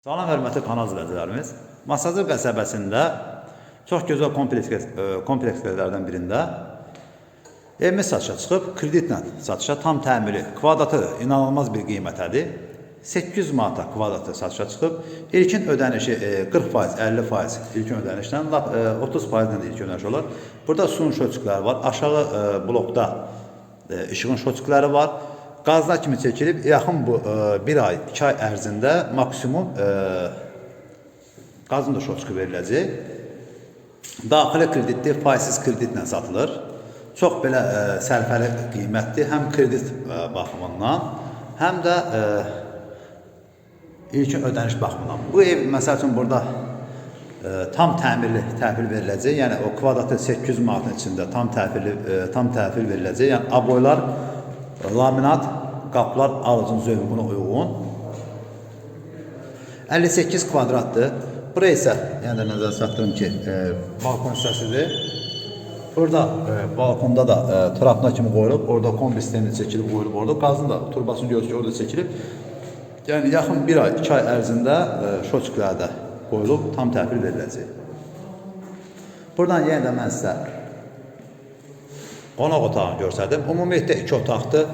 Salam hörmətli kanal izləyicilərimiz. Masazır qəsəbəsində çox gözəl kompleks e, komplekslərdən birində evimiz satışa çıxıb, kreditlə satışa tam təmiri, kvadratı inanılmaz bir qiymətədir. 800 manata kvadratı satışa çıxıb. İlkin ödənişi e, 40%, 50% ilkin ödənişlə, lap e, 30% ilə ilkin ödəniş olar. Burada suyun şöçükləri var. Aşağı e, blokda e, işığın şöçükləri var. Qazlar kimi çəkilib yaxın bu e, bir ay, iki ay ərzində maksimum e, qazın da şoçku veriləcək. Daxili kreditli, faizsiz kreditlə satılır. Çox belə e, sərfəli qiymətli həm kredit e, baxımından, həm də e, ilkin ödəniş baxımından. Bu ev məsəl üçün burada e, tam təmirli təhvil veriləcək. Yəni o kvadratı 800 manatın içində tam təhvil e, tam təhvil veriləcək. Yəni aboylar laminat qapılar alıcının zövqünə uyğun. 58 kvadratdır. Bura isə yəni nəzərə çatdırım ki, e, balkon hissəsidir. Burada e, balkonda da e, trapna kimi qoyulub, orada kombi sistemi çəkilib qoyulub orada. Qazın da turbasını görürsünüz ki, orada çəkilib. Yəni yaxın bir ay, iki ay ərzində e, şoçiklərdə qoyulub tam təhvil veriləcək. Buradan yenə də mən sizə qonaq otağını göstərdim. Ümumiyyətlə iki otaqdır.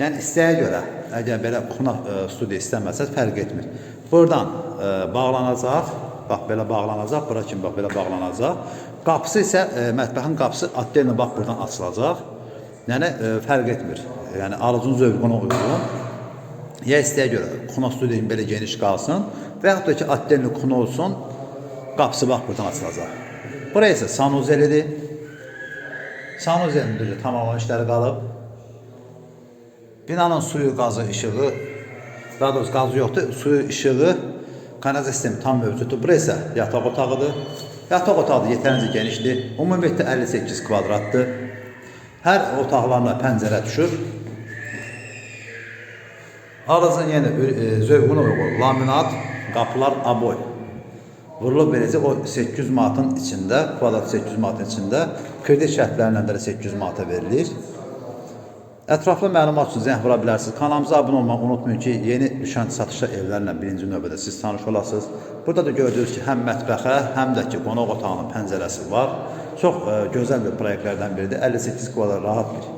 Yəni istəyə görə, əgər belə qonaq e, studiya istəməsəz fərq etmir. Buradan e, bağlanacaq, bax belə bağlanacaq, bura kimi bax belə bağlanacaq. Qapısı isə e, mətbəxin qapısı atdellə bax buradan açılacaq. Yəni e, fərq etmir. Yəni alıcının zövqünə uyğun. Ya istəyə görə qonaq studiyanın belə geniş qalsın və yaxud da ki atdelli qonaq olsun, qapısı bax buradan açılacaq. Bura isə sanuzelidir. Sanuzelin düzü tamamlanan işləri qalıb. Binanın suyu, qazı, işığı, daha doğrusu qazı yoxdur, suyu, işığı, kanalizasiya sistemi tam mövcuddur. Bura isə yataq otağıdır. Yataq otağı da yetərincə genişdir. Ümumiyyətlə 58 kvadratdır. Hər otaqlarına pəncərə düşür. Arızın yenə e, zövqünə uyğun laminat, qapılar aboy. Vurulub beləcə o 800 manatın içində, kvadrat 800 manatın içində kredit şərtlərindən də 800 manata verilir. Ətraflı məlumat üçün zəng vura bilərsiniz. Kanalımıza abunə olmağı unutmayın ki, yeni düşən satışda evlərlə birinci növbədə siz tanış olasınız. Burada da gördüyünüz ki, həm mətbəxə, həm də ki, qonaq otağının pəncərəsi var. Çox e, gözəl bir proyektlərdən biridir. 58 kvadrat rahat bir,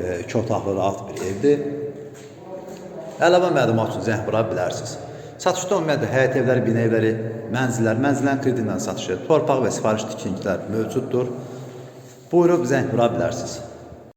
e, iki otaqlı rahat bir evdir. Əlavə məlumat üçün zəng vura bilərsiniz. Satışda ümumiyyətlə həyət evləri, bina evləri, mənzillər, mənzillərin kreditlə satışı, torpaq və sifariş tikintilər mövcuddur. Buyurub zəng vura bilərsiniz.